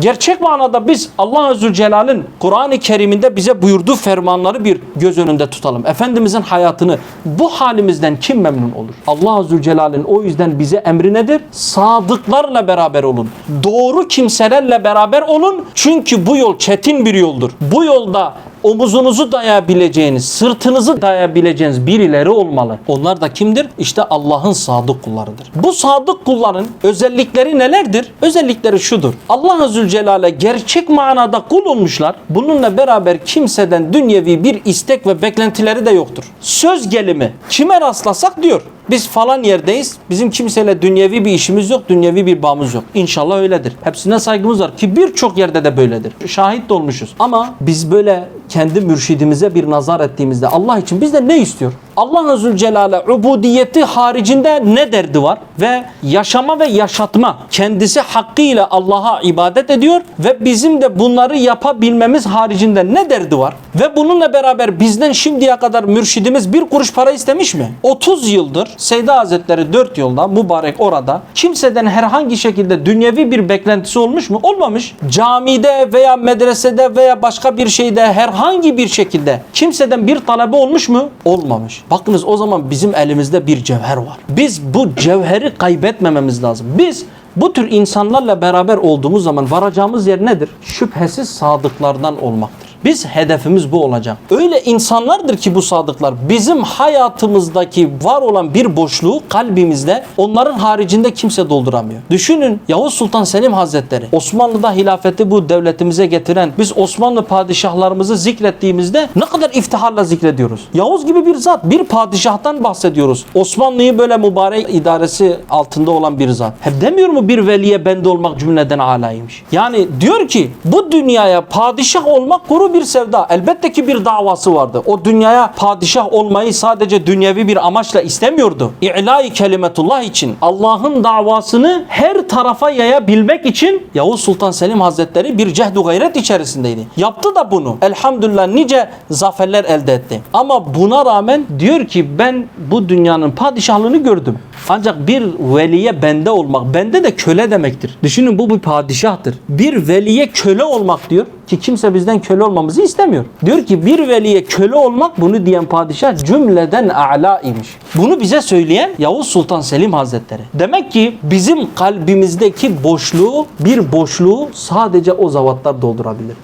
Gerçek manada biz Allah Azze Celal'in Kur'an-ı Kerim'inde bize buyurduğu fermanları bir göz önünde tutalım. Efendimizin hayatını bu halimizden kim memnun olur? Allah Azze Celal'in o yüzden bize emri nedir? Sadıklarla beraber olun. Doğru kimselerle beraber olun. Çünkü bu yol çetin bir yoldur. Bu yolda omuzunuzu dayayabileceğiniz, sırtınızı dayayabileceğiniz birileri olmalı. Onlar da kimdir? İşte Allah'ın sadık kullarıdır. Bu sadık kulların özellikleri nelerdir? Özellikleri şudur. Allah Azze Celal'e gerçek manada kul olmuşlar. Bununla beraber kimseden dünyevi bir istek ve beklentileri de yoktur. Söz gelimi kime rastlasak diyor. Biz falan yerdeyiz. Bizim kimseyle dünyevi bir işimiz yok, dünyevi bir bağımız yok. İnşallah öyledir. Hepsine saygımız var ki birçok yerde de böyledir. Şahit de olmuşuz. Ama biz böyle kendi mürşidimize bir nazar ettiğimizde Allah için bizden ne istiyor? Allah Azze ve Celaluhu ubudiyeti haricinde ne derdi var? Ve yaşama ve yaşatma kendisi hakkıyla Allah'a ibadet ediyor ve bizim de bunları yapabilmemiz haricinde ne derdi var? Ve bununla beraber bizden şimdiye kadar mürşidimiz bir kuruş para istemiş mi? 30 yıldır Seyda Hazretleri 4 yılda mübarek orada kimseden herhangi şekilde dünyevi bir beklentisi olmuş mu? Olmamış. Camide veya medresede veya başka bir şeyde herhangi bir şekilde kimseden bir talebe olmuş mu? Olmamış. Bakınız o zaman bizim elimizde bir cevher var. Biz bu cevheri kaybetmememiz lazım. Biz bu tür insanlarla beraber olduğumuz zaman varacağımız yer nedir? Şüphesiz sadıklardan olmaktır. Biz hedefimiz bu olacak. Öyle insanlardır ki bu sadıklar bizim hayatımızdaki var olan bir boşluğu kalbimizde onların haricinde kimse dolduramıyor. Düşünün Yavuz Sultan Selim Hazretleri Osmanlı'da hilafeti bu devletimize getiren biz Osmanlı padişahlarımızı zikrettiğimizde ne kadar iftiharla zikrediyoruz. Yavuz gibi bir zat bir padişahtan bahsediyoruz. Osmanlı'yı böyle mübarek idaresi altında olan bir zat. Hep demiyor mu bir veliye bende olmak cümleden alaymış. Yani diyor ki bu dünyaya padişah olmak kuru bir sevda. Elbette ki bir davası vardı. O dünyaya padişah olmayı sadece dünyevi bir amaçla istemiyordu. İ'lai kelimetullah için Allah'ın davasını her tarafa yayabilmek için Yavuz Sultan Selim Hazretleri bir cehdu gayret içerisindeydi. Yaptı da bunu. Elhamdülillah nice zaferler elde etti. Ama buna rağmen diyor ki ben bu dünyanın padişahlığını gördüm. Ancak bir veliye bende olmak, bende de köle demektir. Düşünün bu bir padişahtır. Bir veliye köle olmak diyor ki kimse bizden köle olmamızı istemiyor. Diyor ki bir veliye köle olmak bunu diyen padişah cümleden a'la imiş. Bunu bize söyleyen Yavuz Sultan Selim Hazretleri. Demek ki bizim kalbimizdeki boşluğu, bir boşluğu sadece o zavatlar doldurabilir.